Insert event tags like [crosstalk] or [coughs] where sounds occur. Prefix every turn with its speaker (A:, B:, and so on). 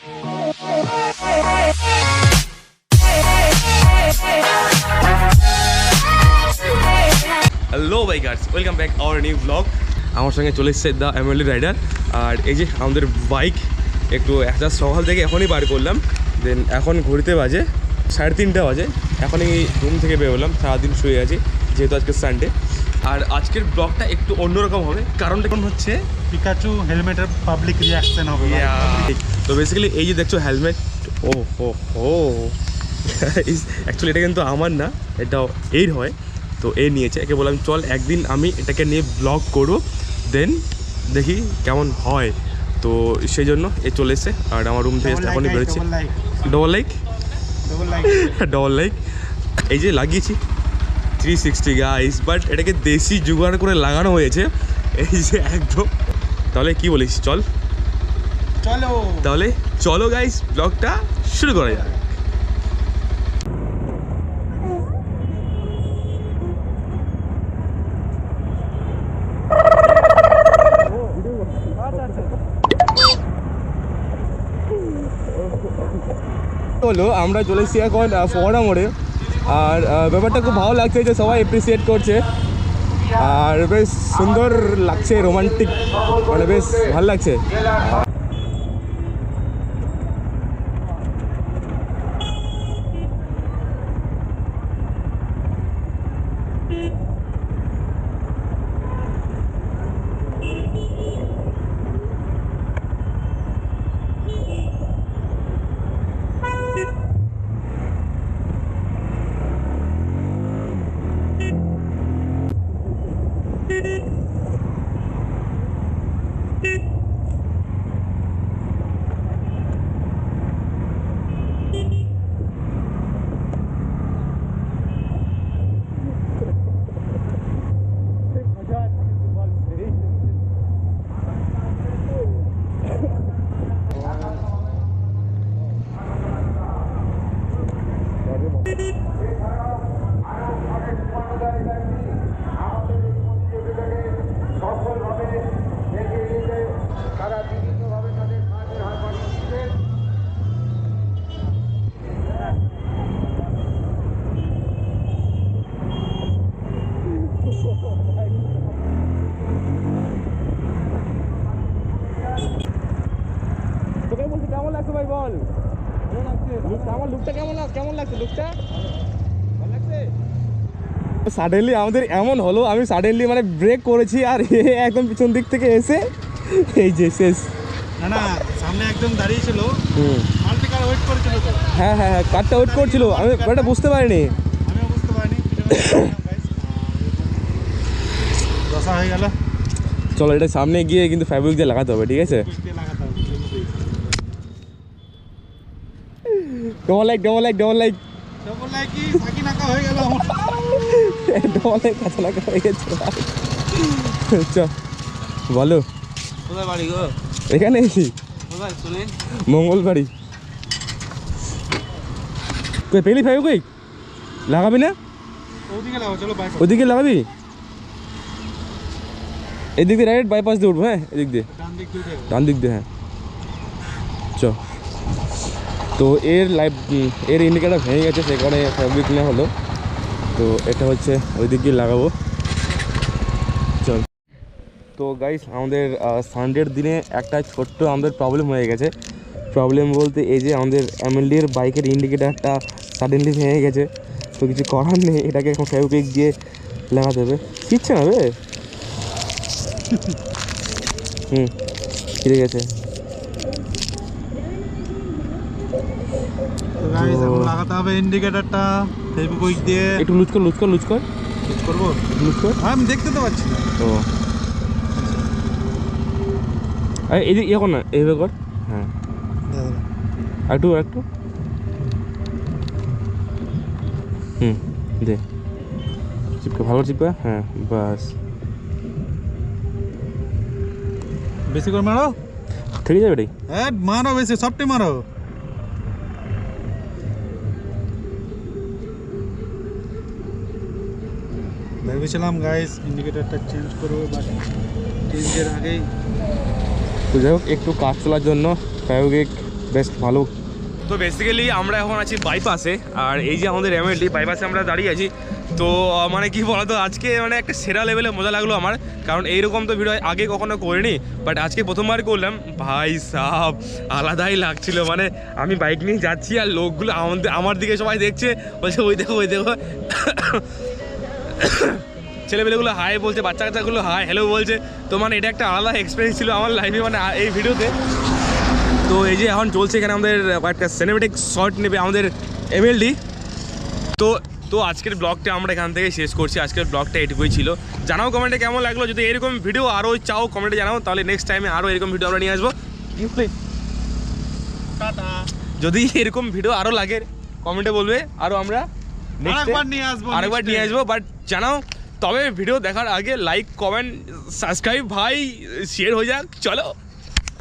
A: Hello bikers welcome back our new blog আমার সঙ্গে চলে এসছে দ্য এমএলডি রাইডার আর এই যে আমাদের বাইক একটু একটা সকাল থেকে এখনই বার করলাম। দেন এখন ঘড়িতে বাজে সাড়ে তিনটা বাজে। এখনই রুম থেকে বেরোলাম, সারাদিন শুয়ে আছি, যেহেতু আজকে সানডে আর আজকের ব্লগটা একটু অন্যরকম হবে। কারণটা কোন হচ্ছে?
B: পিকাচু হেলমেটের পাবলিক রিয়াকশন হবে।
A: তো বেসিক্যালি এই যে দেখছ হেলমেট ও হো হো। [laughs] অ্যাকচুয়ালি এটা কিন্তু আমার না এটা এর হয়। তো এ নিয়েছে একে বললাম চল একদিন আমি এটাকে নিয়ে ব্লগ করব দেন দেখি কেমন হয়। তো সেই জন্য এ চলে এসছে আর আমার রুম থেকে এখনই বেরোচ্ছে। Double like
B: double like
A: double like এই যে লাগিয়েছি। থ্রি সিক্সটি গাইস বাট এটাকে দেশি জোগাড় করে লাগানো হয়েছে। এই যে একদম। তাহলে কি বলিস চল?
B: চলো।
A: তাহলে চলো গাইস ব্লগটা শুরু করা যাক। হলো আমরা চলে এসেছি এখন ফোয়ারা মোড়ে। আর ব্যাপারটা খুব ভালো লাগছে যে সবাই অ্যাপ্রিসিয়েট করছে। আর বেশ সুন্দর লাগছে রোমান্টিক মানে বেশ ভালো লাগছে তোকে বলছি কেমন লাগছে ভাই বল লুকটা কেমন কেমন লাগছে লুকটা? ভালো লাগছে সাডেনলি আমাদের এমন হলো আমি সাডেনলি মানে ব্রেক করেছি আর এ একদম পিছন দিক থেকে এসে এই যে শেষ।
B: না না সামনে একদম দাঁড়িয়ে ছিল। মাল্টিকার ওয়েট করেছিল
A: হ্যাঁ হ্যাঁ হ্যাঁ কারটা ওয়েট করছিল। আমি ওটা বুঝতে পারিনি।
B: আমিও বুঝতে পারিনি। [coughs] দশা হয়ে গেল।
A: চলো এটা সামনে গিয়ে কিন্তু ফ্যাব্রিক দিয়ে লাগাতে হবে ঠিক আছে?
B: লাগাতে হবে
A: double like double like double like
B: double like কি? সাকি নাকা হয়ে গেল আমার।
A: ডবল লাইক কাছে লাগা হয়ে গেছে [laughs] চ বলো।
B: কোথায় বাড়ি গো?
A: এখানে এসি
B: কোথায়? শুনেন
A: মঙ্গলবাড়ি। কই পেলি ফাইভ কই? লাগাবি না?
B: ওদিকে লাগাও চলো বাইক
A: ওদিকে লাগাবি? এদিক দিয়ে রাইট বাইপাস দিয়ে উঠবো হ্যাঁ? এদিক দিয়ে।
B: ডান দিক দুটো
A: ডান দিক দিয়ে হ্যাঁ। চ তো এর লাইভ এর ইন্ডিকেটার ভেঙে গেছে সে কারণে ফ্যাব্রিক নেওয়া হলো। তো এটা হচ্ছে ওই দিক দিয়ে লাগাবো। চল। তো গাইস আমাদের সানডের দিনে একটা ছোট্ট আমাদের প্রবলেম হয়ে গেছে। প্রবলেম বলতে এই যে আমাদের এমএলডির বাইকের ইন্ডিকেটারটা সাডেনলি ভেঙে গেছে। তো কিছু করার নেই, এটাকে এখন ফেব্রিক দিয়ে লাগাতে হবে। শিখছে না বে? হুম ঠিক আছে
B: গাইস এখন লাগাতে হবে ইন্ডিকেটরটা ফেভিকুইক দিয়ে।
A: একটু লুজ কর লুজ কর লুজ কর।
B: ঠিক করব?
A: লুজ কর।
B: হ্যাঁ আমি দেখতে তো পাচ্ছি। না
A: ও। আরে এই ইয়ে কর না এইভাবে কর। হ্যাঁ। একটু একটু। হুম দে। চিপকা ভালো চিপকা হ্যাঁ বাস।
B: বেশি করে মারো।
A: ঠিক যাবে এটাই
B: হ্যাঁ মারো বেশি সবটাই মারো। ভেবেছিলাম গাইস ইন্ডিকেটরটা চেঞ্জ করব বাট চেঞ্জের আগেই
A: তো যাই হোক একটু কাজ চলার জন্য ফ্যাব্রিক
C: বেস্ট ভালো।
A: তো বেসিক্যালি আমরা এখন আছি বাইপাসে আর এই যে আমাদের এমএলডি বাইপাসে আমরা দাঁড়িয়ে আছি। তো মানে কি বলতো আজকে মানে একটা সেরা লেভেলে মজা লাগল আমার কারণ এইরকম তো ভিডিও আগে কখনো করিনি বাট আজকে প্রথমবার করলাম। ভাই সাহ আলাদাই লাগছিল মানে আমি বাইক নিয়ে যাচ্ছি আর লোকগুলো আমাদের আমার দিকে সবাই দেখছে বলছে ওই দেখো ওই দেখো। ছেলেমেয়েগুলো হাই বলছে বাচ্চা কাচ্চাগুলো হাই হ্যালো বলছে। তো মানে এটা একটা আলাদা এক্সপিরিয়েন্স ছিল আমার লাইফে মানে এই ভিডিওতে তো এই যে এখন চলছে এখানে আমাদের একটা সিনেমেটিক শট নেবে আমাদের এমএলডি তো তো আজকের ব্লগটা আমরা এখান থেকে শেষ করছি। আজকের ব্লগটা এটুকুই ছিল। জানাও কমেন্টে কেমন লাগল? যদি এরকম ভিডিও আরও চাও কমেন্টে জানাও। তাহলে নেক্সট টাইমে আরও এরকম ভিডিও আমরা নিয়ে আসব? যদি এরকম ভিডিও আরও লাগে কমেন্টে বলবে। আরও আমরা
B: আরেকবার নিয়ে আসব
A: আরেকবার নিয়ে আসব বাট জানাও তবে ভিডিও দেখার আগে লাইক কমেন্ট সাবস্ক্রাইব ভাই শেয়ার হয়ে যাক চলো।